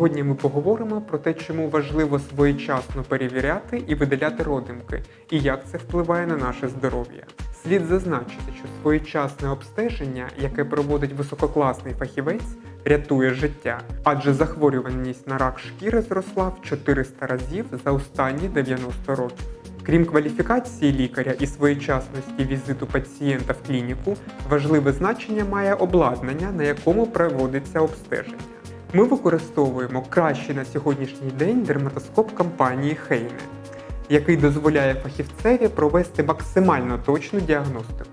Сьогодні ми поговоримо про те, чому важливо своєчасно перевіряти і видаляти родимки, і як це впливає на наше здоров'я. Слід зазначити, що своєчасне обстеження, яке проводить висококласний фахівець, рятує життя, адже захворюваність на рак шкіри зросла в 400 разів за останні 90 років. Крім кваліфікації лікаря і своєчасності візиту пацієнта в клініку, важливе значення має обладнання, на якому проводиться обстеження. Ми використовуємо кращий на сьогоднішній день дерматоскоп компанії Хейне, який дозволяє фахівцеві провести максимально точну діагностику.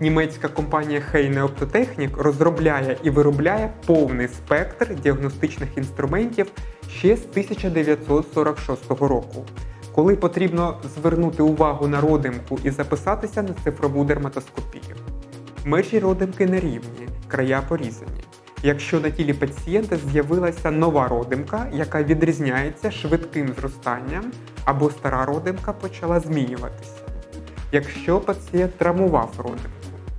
Німецька компанія Heine Optotechnik розробляє і виробляє повний спектр діагностичних інструментів ще з 1946 року, коли потрібно звернути увагу на родимку і записатися на цифрову дерматоскопію. Межі родимки нерівні, края порізані. Якщо на тілі пацієнта з'явилася нова родимка, яка відрізняється швидким зростанням, або стара родимка почала змінюватися. Якщо пацієнт травмував родимку,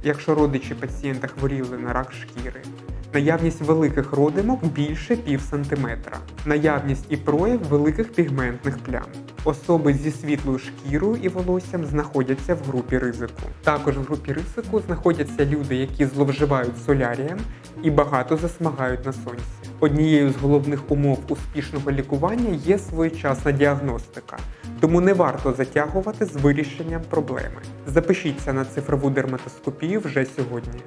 якщо родичі пацієнта хворіли на рак шкіри, наявність великих родимок більше пів сантиметра, наявність і прояв великих пігментних плям. Особи зі світлою шкірою і волоссям знаходяться в групі ризику. Також в групі ризику знаходяться люди, які зловживають солярієм і багато засмагають на сонці. Однією з головних умов успішного лікування є своєчасна діагностика, тому не варто затягувати з вирішенням проблеми. Запишіться на цифрову дерматоскопію вже сьогодні.